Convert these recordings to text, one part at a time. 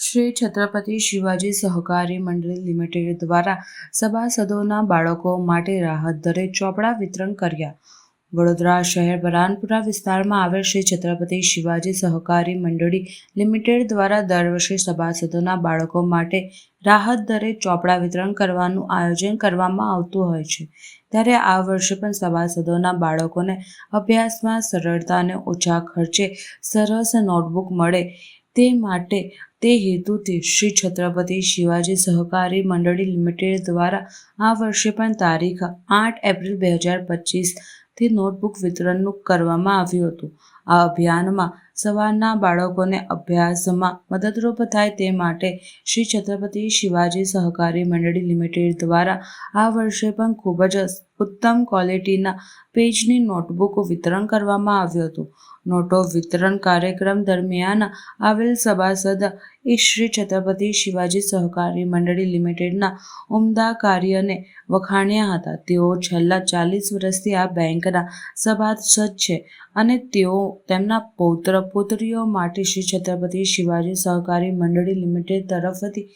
શ્રી છત્રપતિ શિવાજી સહકારી મંડળી લિમિટેડ દ્વારા સભાસદોના બાળકો માટે રાહત દરે ચોપડા વિતરણ કર્યા. વડોદરા શહેર બરાનપુરા વિસ્તારમાં આવેલ શ્રી છત્રપતિ શિવાજી સહકારી મંડળી લિમિટેડ દ્વારા દર વર્ષે સભાસદોના બાળકો માટે રાહત દરે ચોપડા વિતરણ કરવાનું આયોજન કરવામાં આવતું હોય છે. ત્યારે આ વર્ષે પણ સભાસદોના બાળકોને અભ્યાસમાં સરળતા અને ઓછા ખર્ચે સરસ નોટબુક મળે તે માટે તે હેતુથી શ્રી છત્રપતિ શિવાજી સહકારી મંડળી લિમિટેડ દ્વારા આ વર્ષે પણ તારીખ આઠ એપ્રિલ બે હજાર પચીસથી નોટબુક વિતરણનું કરવામાં આવ્યું હતું. આ અભિયાનમાં સવારના બાળકોને અભ્યાસમાં મદદરૂપ થાય તે માટે શ્રી છત્રપતિ શિવાજી સહકારી મંડળી લિમિટેડ દ્વારા આ વર્ષે પણ ખૂબ જ ઉત્તમ ક્વોલિટીના પેજની નોટબુક વિતરણ કરવામાં આવ્યું હતું. નોટો વિતરણ કાર્યક્રમ દરમિયાન આવેલ સભાસદ એ શ્રી છત્રપતિ શિવાજી સહકારી મંડળી લિમિટેડના ઉમદા કાર્યને વખાણ્યા હતા. તેઓ છેલ્લા ચાલીસ વર્ષથી આ બેંકના સભાસદ છે અને તેઓ તેમના પૌત્ર પુત્રીઓ માટે શ્રી છત્રપતિ શિવાજી સહકારી મંડળી લિમિટેડ તરફથી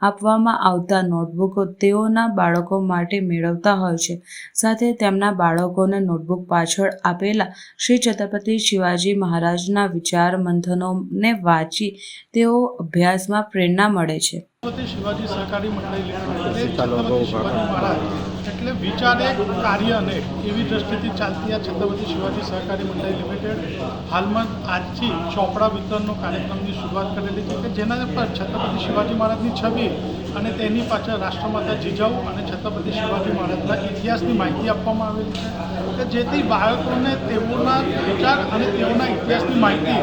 આપવામાં આવતા નોટબુકો તેઓના બાળકો માટે મેળવતા હોય છે. સાથે તેમના બાળકોને નોટબુક પાછળ આપેલા શ્રી છત્રપતિ શિવાજી મહારાજના વિચાર મંથનોને વાંચી તેઓ અભ્યાસમાં પ્રેરણા મળે છે. શિવાજી સહકારી મંડળી એટલે વિચારે, કાર્ય અને એવી દ્રષ્ટિથી ચાલતી આ છત્રપતિ શિવાજી સહકારી મંડળી લિમિટેડ હાલમાં આજથી ચોપડા વિતરણનો કાર્યક્રમની શરૂઆત કરેલી છે કે જેના પર છત્રપતિ શિવાજી મહારાજની છબી અને તેની પાછળ રાષ્ટ્રમાતા જીજાઉ અને છત્રપતિ શિવાજી મહારાજના ઇતિહાસની માહિતી આપવામાં આવેલી છે. કે જેથી બાળકોને તેઓના વિચાર અને તેઓના ઇતિહાસની માહિતી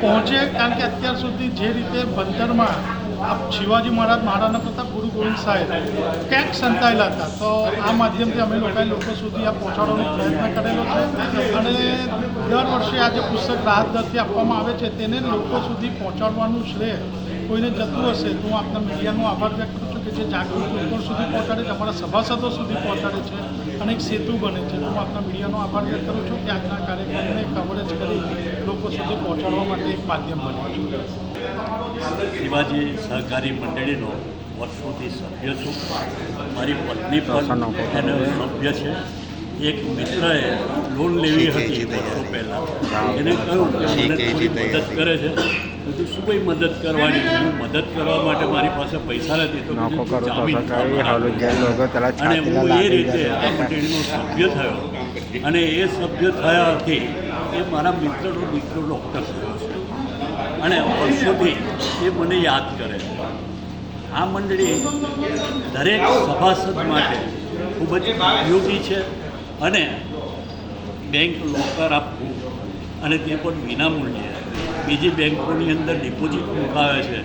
પહોંચે, કારણ કે અત્યાર સુધી જે રીતે ભણતરમાં આ શિવાજી મહારાજ મહારાણા પ્રતાપ, ગુરુ ગોવિંદ સાહેબ ક્યાંક સંતાયેલા હતા? તો આ માધ્યમથી અમે લોકોએ લોકો સુધી આ પહોંચાડવાનો પ્રયત્ન કરેલો છે અને દર વર્ષે આ જે પુસ્તક રાહત દરથી આપવામાં આવે છે તેને લોકો સુધી પહોંચાડવાનું શ્રેય કોઈને જતું હશે તો હું આપના મીડિયાનો આભાર વ્યક્ત કે જે જાગૃત લોકો સુધી પહોંચાડે છે અમારા સભાસદો સુધી પહોંચાડે છે અને એક સેતુ બને છે. હું આપણા મીડિયાનો આભાર વ્યક્ત કરું છું કે આજના કાર્યક્રમને કવરેજ કરી લોકો સુધી પહોંચાડવા માટે એક માધ્યમ બન્યું છે. શિવાજી સહકારી મંડળીનો વર્ષોથી સભ્ય છું. મારી પત્ની પણ એનો સભ્ય છે. એક મિત્રએ લોન લેવી હતી વર્ષો પહેલાં. એને કહ્યું કે મને મદદ કરે છે. બધું શું કંઈ મદદ કરવાની? હું મદદ કરવા માટે મારી પાસે પૈસા નથી તો અને હું એ રીતે આ મંડળીનો સભ્ય થયો. અને એ સભ્ય થયાથી એ મારા મિત્રનો મિત્ર ડૉક્ટર થયો છે. અને વર્ષોથી એ મને યાદ કરે આ મંડળી દરેક સભાસદ માટે ખૂબ જ ઉપયોગી છે અને બેંક લોકર આપવું અને તે પણ વિનામૂલ્યે બીજી બેંકોની અંદર ડિપોઝિટ મુકાવે છે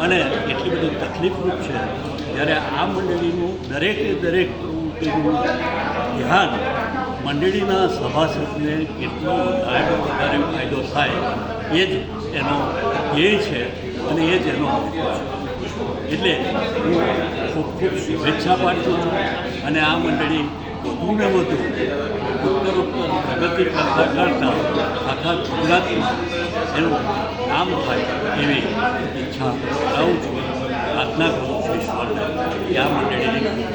અને એટલી બધી તકલીફરૂપ છે, ત્યારે આ મંડળીનું દરેકે દરેક પ્રવૃત્તિનું ધ્યાન મંડળીના સભાસદને કેટલો વધારે વધારે ફાયદો થાય એ જ એનો ધ્યેય છે અને એ જ એનો એટલે હું ખૂબ ખૂબ શુભેચ્છા પાઠવું છું અને આ મંડળી વધુને વધુ. ઉત્તર પ્રગતિ કરતાં કરતાં આખા ગુજરાતમાં એનું નામ થાય એવી ઈચ્છા કરાવું છું પ્રાર્થના કરું છું. ઈશ્વરને કે આ મંડળીની